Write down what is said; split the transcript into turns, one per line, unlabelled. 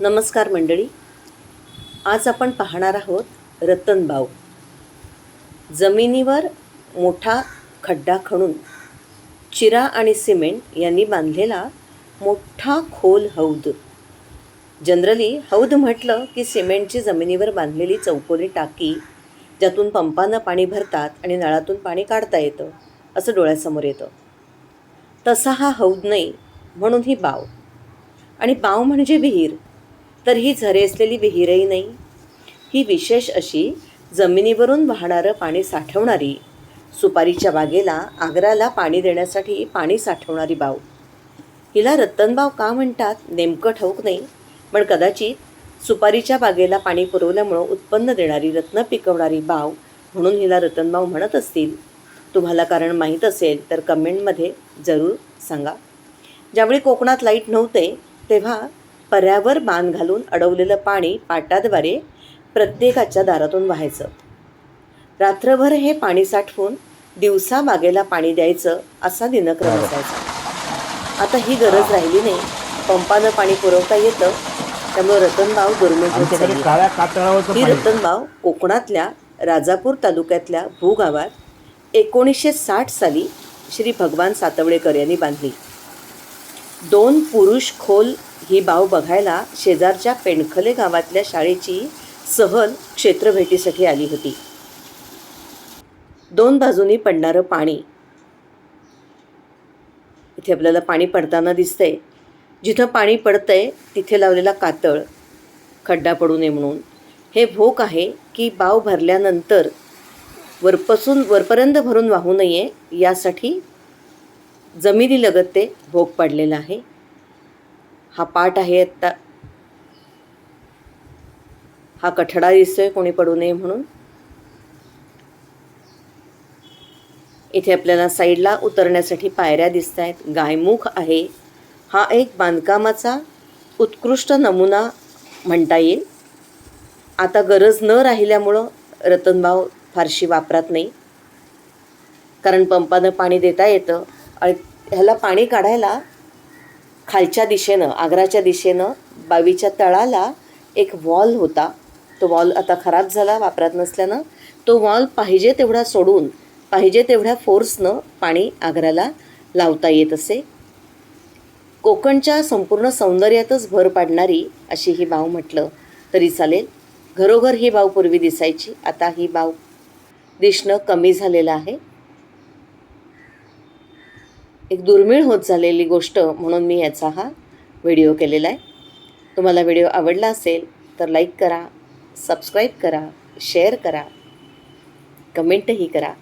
नमस्कार मंडळी. आज आपण पाहणार आहोत रतनबाव जमिनीवर मोठा खड्डा खणून चिरा आणि सिमेंट यांनी बांधलेला मोठा खोल हौद. जनरली हौद म्हटलं की सिमेंटची जमिनीवर बांधलेली चौकोनी टाकी ज्यातून पंपानं पाणी भरतात आणि नळातून पाणी काढता येतं असं डोळ्यासमोर येतं. तसा हा हौद नाही म्हणून ही बाव. आणि बाव म्हणजे विहीर. तर ही झरे असलेली विहीरही नाही. ही विशेष अशी जमिनीवरून वाहणारं पाणी साठवणारी सुपारीच्या बागेला आग्राला पाणी देण्यासाठी पाणी साठवणारी बाव. हिला रतनबाव का म्हणतात नेमकं ठाऊक नाही पण कदाचित सुपारीच्या बागेला पाणी पुरवल्यामुळं उत्पन्न देणारी रत्न पिकवणारी बाव म्हणून हिला रतनबाव म्हणत असतील. तुम्हाला कारण माहीत असेल तर कमेंटमध्ये जरूर सांगा. ज्यावेळी कोकणात लाइट नव्हते तेव्हा पर्यावर बांध घालून अडवलेलं पाणी पाटाद्वारे प्रत्येकाच्या दारातून व्हायचं. रात्रभर हे पाणी साठवून दिवसा बागेला पाणी द्यायचं असा दिनक्रम असायचा. आता ही गरज राहिली नाही. पंपानं पाणी पुरवता येतं. त्यामुळे रतनबाव
कातळावरचं
ही रतनबाव कोकणातल्या राजापूर तालुक्यातल्या भूगावात एकोणीसशे साठ साली श्री भगवान सातवळेकर यांनी बांधली. दोन पुरुष खोल ही बाव बघायला शेजारच्या पेणखले गावातल्या शाळेची सहल क्षेत्रभेटीसाठी आली होती. दोन बाजूनी पडणारं पाणी. इथे आपल्याला पाणी पडताना दिसतंय. जिथं पाणी पडतंय तिथे लावलेला कातळ. खड्डा पडू नये म्हणून. हे भोक आहे की बाव भरल्यानंतर वरपासून वरपर्यंत भरून वाहू नये यासाठी जमिनीलगत ते भोग पाडलेलं आहे. हा पाठ आहे आत्ता. हा कठडा दिसतोय कोणी पडू नये म्हणून. इथे आपल्याला साईडला उतरण्यासाठी पायऱ्या दिसत आहेत गायमुख आहे. हा एक बांधकामाचा उत्कृष्ट नमुना म्हणता येईल. आता गरज न राहिल्यामुळं रतनभाव फारशी वापरात नाही. कारण पंपानं पाणी देता येतं. आणि ह्याला पाणी काढायला खालच्या दिशेनं आग्राच्या दिशेनं बावीच्या तळाला एक वॉल होता. तो वॉल आता खराब झाला वापरात नसल्यानं. तो वॉल पाहिजे तेवढा सोडून पाहिजे तेवढ्या फोर्सनं पाणी आग्र्याला लावता येत असे. कोकणच्या संपूर्ण सौंदर्यातच भर पाडणारी अशी ही बाव म्हटलं तरी चालेल. घरोघर ही बाव पूर्वी दिसायची आता ही बाव दिसणं कमी झालेलं आहे. एक दुर्मिळ होत झालेली गोष्ट म्हणून मी याचा हा व्हिडिओ केलेला आहे. तुम्हाला व्हिडिओ आवडला असेल तर लाईक करा सबस्क्राईब करा शेअर करा कमेंटही करा.